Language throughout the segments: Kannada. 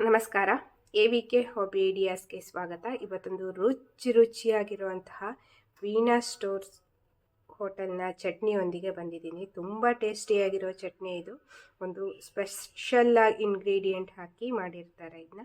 ನಮಸ್ಕಾರ. ಎ ವಿ ಕೆ ಹಾಬಿ ಐಡಿಯಾಸ್ಗೆ ಸ್ವಾಗತ. ಇವತ್ತೊಂದು ರುಚಿ ರುಚಿಯಾಗಿರುವಂತಹ ವೀಣಾ ಸ್ಟೋರ್ಸ್ ಹೋಟೆಲ್ನ ಚಟ್ನಿಯೊಂದಿಗೆ ಬಂದಿದ್ದೀನಿ. ತುಂಬ ಟೇಸ್ಟಿಯಾಗಿರೋ ಚಟ್ನಿ ಇದು. ಒಂದು ಸ್ಪೆಷಲ್ ಇಂಗ್ರೀಡಿಯೆಂಟ್ ಹಾಕಿ ಮಾಡಿರ್ತಾರೆ ಇದನ್ನ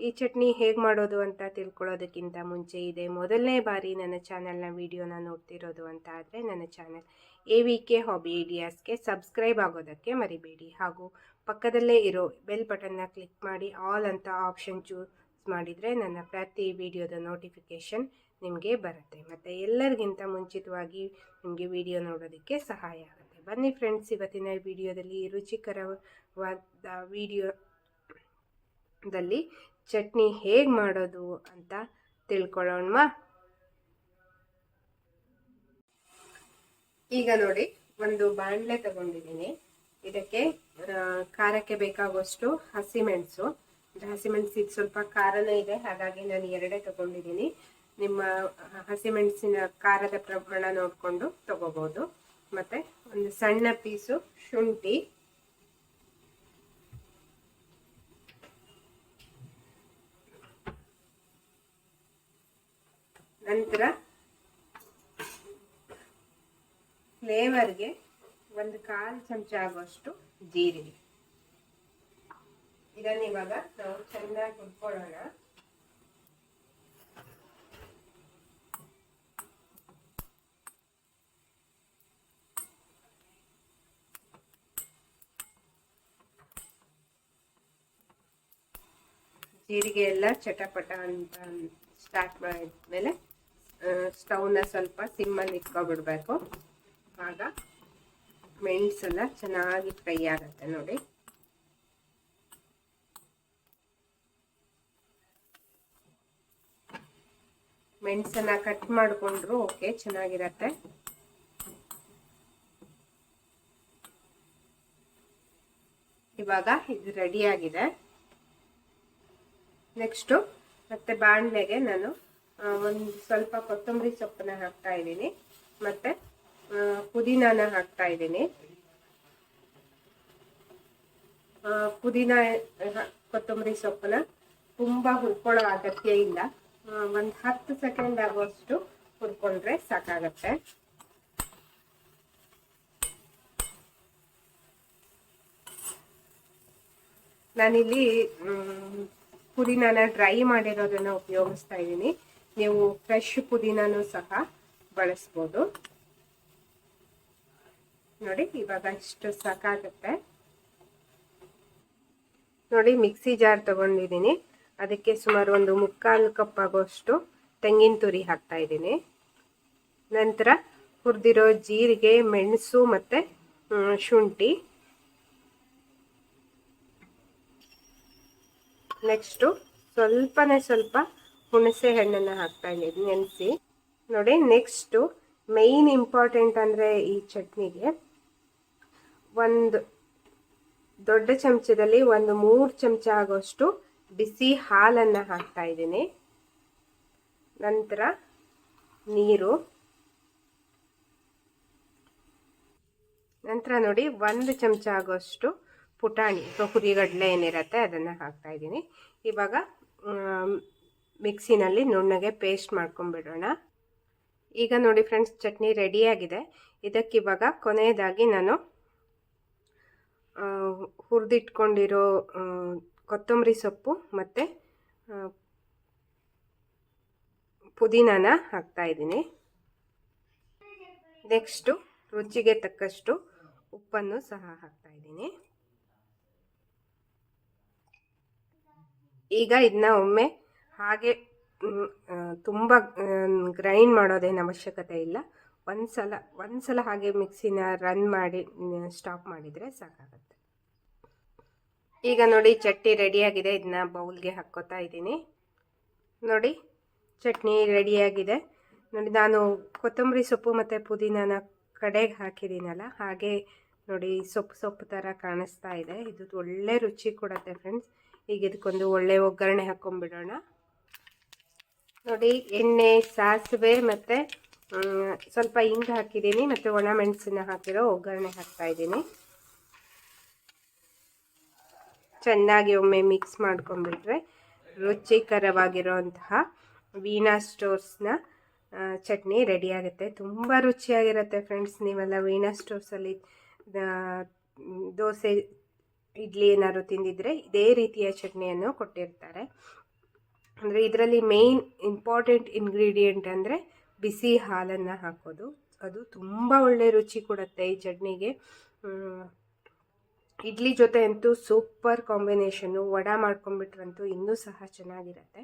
ಈ ಚಟ್ನಿ ಹೇಗೆ ಮಾಡೋದು ಅಂತ ತಿಳ್ಕೊಳ್ಳೋದಕ್ಕಿಂತ ಮುಂಚೆ ಇದೆ. ಮೊದಲನೇ ಬಾರಿ ನನ್ನ ಚಾನಲ್ನ ವೀಡಿಯೋನ ನೋಡ್ತಿರೋದು ಅಂತ ಆದರೆ ನನ್ನ channel A V K hobby ಐಡಿಯಾಸ್ಗೆ subscribe ಆಗೋದಕ್ಕೆ ಮರಿಬೇಡಿ. ಹಾಗೂ ಪಕ್ಕದಲ್ಲೇ ಇರೋ ಬೆಲ್ ಬಟನ್ನ ಕ್ಲಿಕ್ ಮಾಡಿ ಆಲ್ ಅಂತ ಆಪ್ಷನ್ ಚೂಸ್ ಮಾಡಿದರೆ ನನ್ನ ಪ್ರತಿ ವಿಡಿಯೋದ ನೋಟಿಫಿಕೇಷನ್ ನಿಮಗೆ ಬರುತ್ತೆ. ಮತ್ತು ಎಲ್ಲರಿಗಿಂತ ಮುಂಚಿತವಾಗಿ ನಿಮಗೆ ವಿಡಿಯೋ ನೋಡೋದಕ್ಕೆ ಸಹಾಯ ಆಗುತ್ತೆ. ಬನ್ನಿ ಫ್ರೆಂಡ್ಸ್, ಇವತ್ತಿನ ವಿಡಿಯೋದಲ್ಲಿ ರುಚಿಕರವಾದ ವಿಡಿಯೋದಲ್ಲಿ ಚಟ್ನಿ ಹೇಗೆ ಮಾಡೋದು ಅಂತ ತಿಳ್ಕೊಳ್ಳೋಣ ಈಗ ನೋಡಿ, ಒಂದು ಬಾಣಲೆ ತಗೊಂಡಿದ್ದೀನಿ. ಇದಕ್ಕೆ ಖಾರಕ್ಕೆ ಬೇಕಾಗುವಷ್ಟು ಹಸಿಮೆಣಸು ಹಸಿಮೆಣಸು ಇದು ಸ್ವಲ್ಪ ಖಾರನೇ ಇದೆ, ಹಾಗಾಗಿ ನಾನು ಎರಡೇ ತಗೊಂಡಿದ್ದೀನಿ. ನಿಮ್ಮ ಹಸಿಮೆಣಸಿನ ಖಾರದ ಪ್ರಮಾಣ ನೋಡಿಕೊಂಡು ತಗೋಬೋದು. ಮತ್ತೆ ಒಂದು ಸಣ್ಣ ಪೀಸು ಶುಂಠಿ. ನಂತರ ಫ್ಲೇವರ್ಗೆ ಒಂದು ಕಾಲು ಚಮಚ ಆಗುವಷ್ಟು ಜೀರಿಗೆ. ಇದನ್ನ ಇವಾಗ. ನಾವು ಚೆನ್ನಾಗಿ ಹುರ್ಕೊಳ್ಳೋಣ. ಜೀರಿಗೆ ಎಲ್ಲ ಚಟಪಟ ಅಂತ ಸ್ಟಾರ್ಟ್ ಮಾಡಿದ್ಮೇಲೆ ಸ್ಟವ್ನ ಸ್ವಲ್ಪ ಸಿಮ್ಮಲ್ಲಿ ಇಟ್ಕೊಬಿಡ್ಬೇಕು. ಆಗ ಮೆಣಸೆಲ್ಲ ಚೆನ್ನಾಗಿ ಫ್ರೈ ಆಗುತ್ತೆ ನೋಡಿ. ಮೆಣಸನ್ನ ಕಟ್ ಮಾಡಿಕೊಂಡ್ರು ಓಕೆ ಚೆನ್ನಾಗಿರತ್ತೆ. ಇವಾಗ ಇದು ರೆಡಿ ಆಗಿದೆ. ನೆಕ್ಸ್ಟು ಮತ್ತೆ ಬಾಣಲೆಗೆ ನಾನು ಒಂದು ಸ್ವಲ್ಪ ಕೊತ್ತಂಬರಿ ಸೊಪ್ಪನ್ನ ಹಾಕ್ತಾ ಇದ್ದೀನಿ. ಮತ್ತೆ ಪುದೀನಾನ ಹಾಕ್ತಾ ಇದ್ದೀನಿ. ಪುದೀನ ಕೊತ್ತಂಬರಿ ಸೊಪ್ಪನ್ನ ತುಂಬಾ ಹುರ್ಕೊಳ್ಳೋ ಅಗತ್ಯ ಇಲ್ಲ. ಒಂದು ಹತ್ತು ಸೆಕೆಂಡ್ ಆಗುವಷ್ಟು ಹುರ್ಕೊಂಡ್ರೆ ಸಾಕಾಗತ್ತೆ. ನಾನಿಲ್ಲಿ ಪುದೀನಾನ ಡ್ರೈ ಮಾಡಿರೋದನ್ನ ಉಪಯೋಗಿಸ್ತಾ ಇದ್ದೀನಿ. ನೀವು ಫ್ರೆಶ್ ಪುದೀನಾನು ಸಹ ಬಳಸ್ಬೋದು. ನೋಡಿ, ಇವಾಗ ಇಷ್ಟು ಸಾಕಾಗತ್ತೆ. ನೋಡಿ, ಮಿಕ್ಸಿ ಜಾರ್ ತಗೊಂಡಿದ್ದೀನಿ. ಅದಕ್ಕೆ ಸುಮಾರು ಒಂದು ಮುಕ್ಕಾಲು ಕಪ್ ಆಗೋಷ್ಟು ತೆಂಗಿನ ತುರಿ ಹಾಕ್ತಾ ಇದ್ದೀನಿ. ನಂತರ ಹುರಿದಿರೋ ಜೀರಿಗೆ, ಮೆಣಸು ಮತ್ತು ಶುಂಠಿ. ನೆಕ್ಸ್ಟು ಸ್ವಲ್ಪನೇ ಸ್ವಲ್ಪ ಹುಣಸೆ ಹಣ್ಣನ್ನು ಹಾಕ್ತಾ ಇದ್ದೀನಿ, ನೆನೆಸಿ. ನೋಡಿ, ನೆಕ್ಸ್ಟು ಮೇಯ್ನ್ ಇಂಪಾರ್ಟೆಂಟ್ ಅಂದರೆ ಈ ಚಟ್ನಿಗೆ ಒಂದು ದೊಡ್ಡ ಚಮಚದಲ್ಲಿ ಒಂದು ಮೂರು ಚಮಚ ಆಗೋಷ್ಟು ಬಿಸಿ ಹಾಲನ್ನು ಹಾಕ್ತಾ ಇದ್ದೀನಿ. ನಂತರ ನೀರು. ನಂತರ ನೋಡಿ ಒಂದು ಚಮಚ ಆಗೋಷ್ಟು ಪುಟಾಣಿ ಅಥವಾ ಹುರಿಗಡಲೆ ಏನಿರುತ್ತೆ ಅದನ್ನು ಹಾಕ್ತಾ ಇದ್ದೀನಿ. ಇವಾಗ ಮಿಕ್ಸಿನಲ್ಲಿ ನುಣ್ಣಗೆ ಪೇಸ್ಟ್ ಮಾಡ್ಕೊಂಡ್ಬಿಡೋಣ. ಈಗ ನೋಡಿ ಫ್ರೆಂಡ್ಸ್, ಚಟ್ನಿ ರೆಡಿಯಾಗಿದೆ. ಇದಕ್ಕಿವಾಗ ಕೊನೆಯದಾಗಿ ನಾನು ಹುರಿದಿಟ್ಕೊಂಡಿರೋ ಕೊತ್ತಂಬರಿ ಸೊಪ್ಪು ಮತ್ತು ಪುದೀನಾನ ಹಾಕ್ತಾ ಇದ್ದೀನಿ. ನೆಕ್ಸ್ಟು ರುಚಿಗೆ ತಕ್ಕಷ್ಟು ಉಪ್ಪನ್ನು ಸಹ ಹಾಕ್ತಾ ಇದ್ದೀನಿ. ಈಗ ಇದನ್ನ ಒಮ್ಮೆ ಹಾಗೆ ತುಂಬ ಗ್ರೈಂಡ್ ಮಾಡೋದೇನು ಅವಶ್ಯಕತೆ ಇಲ್ಲ. ಒಂದು ಸಲ ಒಂದು ಸಲ ಹಾಗೆ ಮಿಕ್ಸಿನ ರನ್ ಮಾಡಿ, ಸ್ಟಾಪ್ ಮಾಡಿದರೆ ಸಾಕಾಗುತ್ತೆ. ಈಗ ನೋಡಿ ಚಟ್ನಿ ರೆಡಿಯಾಗಿದೆ ಇದನ್ನ ಬೌಲ್ಗೆ ಹಾಕ್ಕೋತಾ ಇದ್ದೀನಿ. ನೋಡಿ, ಚಟ್ನಿ ರೆಡಿಯಾಗಿದೆ ನೋಡಿ, ನಾನು ಕೊತ್ತಂಬರಿ ಸೊಪ್ಪು ಮತ್ತು ಪುದೀನಾನ ಕಡೆಗೆ ಹಾಕಿದ್ದೀನಲ್ಲ, ಹಾಗೆ ನೋಡಿ ಸೊಪ್ಪು ಸೊಪ್ಪು ಥರ ಕಾಣಿಸ್ತಾ ಇದೆ. ಇದು ಒಳ್ಳೆ ರುಚಿ ಕೊಡುತ್ತೆ ಫ್ರೆಂಡ್ಸ್ ಈಗ ಇದಕ್ಕೊಂದು ಒಳ್ಳೆ ಒಗ್ಗರಣೆ ಹಾಕ್ಕೊಂಡ್ಬಿಡೋಣ ನೋಡಿ, ಎಣ್ಣೆ, ಸಾಸಿವೆ ಮತ್ತು ಸ್ವಲ್ಪ ಹಿಂಗೆ ಹಾಕಿದ್ದೀನಿ. ಮತ್ತು ಒಣ ಮೆಣಸಿನ ಹಾಕಿರೋ ಒಗ್ಗರಣೆ ಹಾಕ್ತಾ ಇದ್ದೀನಿ. ಚೆನ್ನಾಗಿ ಒಮ್ಮೆ ಮಿಕ್ಸ್ ಮಾಡ್ಕೊಂಡ್ಬಿಟ್ರೆ ರುಚಿಕರವಾಗಿರುವಂತಹ ವೀಣಾ ಸ್ಟೋರ್ಸ್ನ ಚಟ್ನಿ ರೆಡಿ ಆಗುತ್ತೆ. ತುಂಬ ರುಚಿಯಾಗಿರುತ್ತೆ ಫ್ರೆಂಡ್ಸ್ ನೀವೆಲ್ಲ ವೀಣಾ ಸ್ಟೋರ್ಸಲ್ಲಿ ದೋಸೆ, ಇಡ್ಲಿ ಏನಾದ್ರು ತಿಂದಿದ್ರೆ ಇದೇ ರೀತಿಯ ಚಟ್ನಿಯನ್ನು ಕೊಟ್ಟಿರ್ತಾರೆ. ಅಂದರೆ ಇದರಲ್ಲಿ ಮೇಯ್ನ್ ಇಂಪಾರ್ಟೆಂಟ್ ಇಂಗ್ರೀಡಿಯೆಂಟ್ ಅಂದರೆ ಬಿಸಿ ಹಾಲನ್ನು ಹಾಕೋದು. ಅದು ತುಂಬ ಒಳ್ಳೆ ರುಚಿ ಕೊಡುತ್ತೆ ಈ ಚಟ್ನಿಗೆ. ಇಡ್ಲಿ ಜೊತೆ ಅಂತೂ ಸೂಪರ್ ಕಾಂಬಿನೇಷನ್ನು ವಡ ಮಾಡ್ಕೊಂಡ್ಬಿಟ್ರಂತೂ ಇನ್ನೂ ಸಹ ಚೆನ್ನಾಗಿರುತ್ತೆ.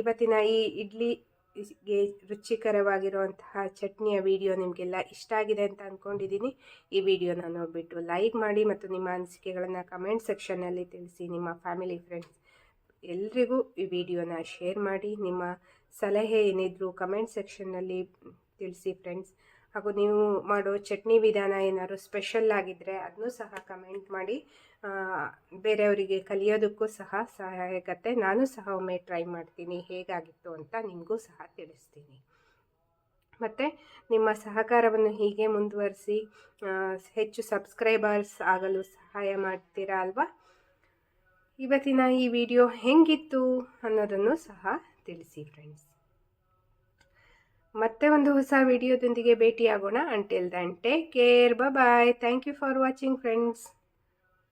ಇವತ್ತಿನ ಈ ಇಡ್ಲಿಗೆ ರುಚಿಕರವಾಗಿರುವಂತಹ ಚಟ್ನಿಯ ವಿಡಿಯೋ ನಿಮಗೆಲ್ಲ ಇಷ್ಟ ಆಗಿದೆ ಅಂತ ಅಂದ್ಕೊಂಡಿದ್ದೀನಿ ಈ ವಿಡಿಯೋನ ನೋಡಿಬಿಟ್ಟು ಲೈಕ್ ಮಾಡಿ ಮತ್ತು ನಿಮ್ಮ ಅನಿಸಿಕೆಗಳನ್ನು ಕಮೆಂಟ್ ಸೆಕ್ಷನ್ನಲ್ಲಿ ತಿಳಿಸಿ. ನಿಮ್ಮ ಫ್ಯಾಮಿಲಿ ಫ್ರೆಂಡ್ಸ್ ಎಲ್ರಿಗೂ ಈ ವಿಡಿಯೋನ ಶೇರ್ ಮಾಡಿ. ನಿಮ್ಮ ಸಲಹೆ ಏನಿದ್ರು ಕಮೆಂಟ್ ಸೆಕ್ಷನ್ನಲ್ಲಿ ತಿಳಿಸಿ ಫ್ರೆಂಡ್ಸ್ ಹಾಗೂ ನೀವು ಮಾಡೋ ಚಟ್ನಿ ವಿಧಾನ ಏನಾದ್ರು ಸ್ಪೆಷಲ್ ಆಗಿದ್ದರೆ ಅದನ್ನೂ ಸಹ ಕಮೆಂಟ್ ಮಾಡಿ. ಬೇರೆಯವರಿಗೆ ಕಲಿಯೋದಕ್ಕೂ ಸಹ ಸಹಾಯಕತ್ತೆ ನಾನು ಸಹ ಒಮ್ಮೆ ಟ್ರೈ ಮಾಡ್ತೀನಿ. ಹೇಗಾಗಿತ್ತು ಅಂತ ನಿಮಗೂ ಸಹ ತಿಳಿಸ್ತೀನಿ. ಮತ್ತು ನಿಮ್ಮ ಸಹಕಾರವನ್ನು ಹೀಗೆ ಮುಂದುವರಿಸಿ ಹೆಚ್ಚು ಸಬ್ಸ್ಕ್ರೈಬರ್ಸ್ ಆಗಲು ಸಹಾಯ ಮಾಡ್ತೀರಾ ಅಲ್ವಾ? ಇವತ್ತಿನ ಈ ವಿಡಿಯೋ ಹೆಂಗಿತ್ತು ಅನ್ನೋದನ್ನು ಸಹ ತಿಳಿಸಿ ಫ್ರೆಂಡ್ಸ್ ಮತ್ತೆ ಒಂದು ಹೊಸ ವಿಡಿಯೋದೊಂದಿಗೆ ಭೇಟಿಯಾಗೋಣ. Until then take care bye thank you for watching friends